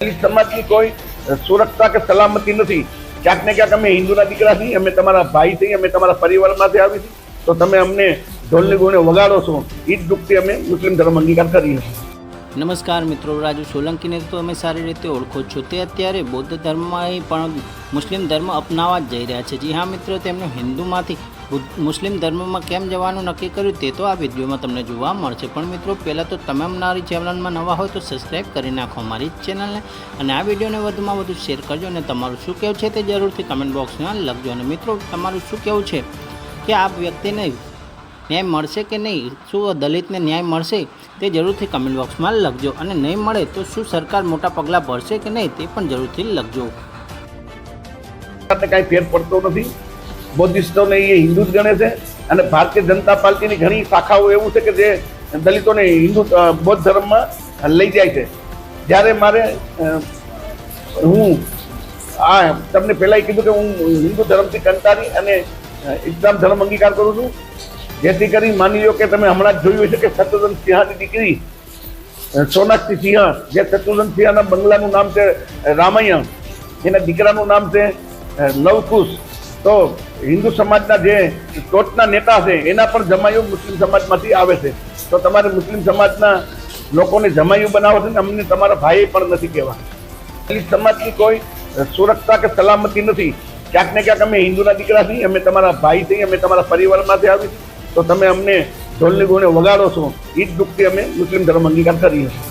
દલિત સમાજની કોઈ સુરક્ષા કે સલામતી નથી. ક્યાંક ને ક્યાંક અમે હિન્દુના દીકરા છીએ, અમે તમારા ભાઈ છીએ, અમે તમારા પરિવારમાંથી આવી છીએ. તો તમે અમને ઢોલની ગુણે વગાડો છો એ જ દુઃખથી અમે મુસ્લિમ ધર્મ અંગીકાર કરીએ છીએ. નમસ્કાર મિત્રો, રાજુ સોલંકીને તો તમે સારી રીતે ઓળખો છો. તે અત્યારે બૌદ્ધ ધર્મમાં પણ મુસ્લિમ ધર્મ અપનાવવા જઈ રહ્યા છે. જી હા, મિત્રો તેમનો હિન્દુમાંથી મુસ્લિમ ધર્મમાં કેમ જવાનું નક્કી કર્યું તે તો આ વિડીયોમાં તમને જોવા મળશે. પણ મિત્રો, પહેલાં તો તમે અમારી ચેનલમાં નવા હોય તો સબસ્ક્રાઈબ કરી નાખો અમારી જ ચેનલને અને આ વિડીયોને વધુમાં વધુ શેર કરજો અને તમારું શું કહેવું છે તે જરૂરથી કમેન્ટ બોક્સમાં લખજો. અને મિત્રો, તમારું શું કહેવું છે કે આ વ્યક્તિને ન્યાય મળશે કે નહીં? શું દલિતને ન્યાય મળશે? તે જરૂરથી કમેન્ટ બોક્સમાં લખજો. અને નહીં મળે તો શું સરકાર મોટા પગલાં ભરશે કે નહીં તે પણ જરૂરથી લખજો. કાંઈ ફેર પડતો નથી. બૌદ્ધિસ્ટોને એ હિન્દુ જ ગણે છે અને ભારતીય જનતા પાર્ટીની ઘણી શાખાઓ એવું છે કે જે દલિતોને હિન્દુ બૌદ્ધ ધર્મમાં લઈ જાય છે. જ્યારે મારે હું, આ, તમને પહેલાં કીધું કે હું હિન્દુ ધર્મથી કંટાળી અને ઇસ્લામ ધર્મ અંગીકાર કરું છું. જેથી કરી માની લો કે તમે હમણાં જ જોયું છે કે શત્રુઘ્ન સિંહાની દીકરી સોનાક્ષી સિંહ, જે શત્રુઘ્ન સિંહના બંગલાનું નામ છે રામાયણ. એના દીકરાનું નામ છે લવકુશ. તો હિન્દુ સમાજના જે ટોચના નેતા છે, એના પણ જમાયું મુસ્લિમ સમાજમાંથી આવે છે. તો તમારે મુસ્લિમ સમાજના લોકોને જમાયું બનાવો છે ને અમને તમારા ભાઈ પણ નથી કહેવા. સમાજની કોઈ સુરક્ષા કે સલામતી નથી. ક્યાંક ને ક્યાંક અમે હિન્દુના દીકરા છીએ, અમે તમારા ભાઈ છીએ, અમે તમારા પરિવારમાંથી આવી તો તમે અમને ઢોલની ગુણે વગાડો છો. એ જ દુઃખથી અમે મુસ્લિમ ધર્મ અંગીકાર કરીએ છીએ.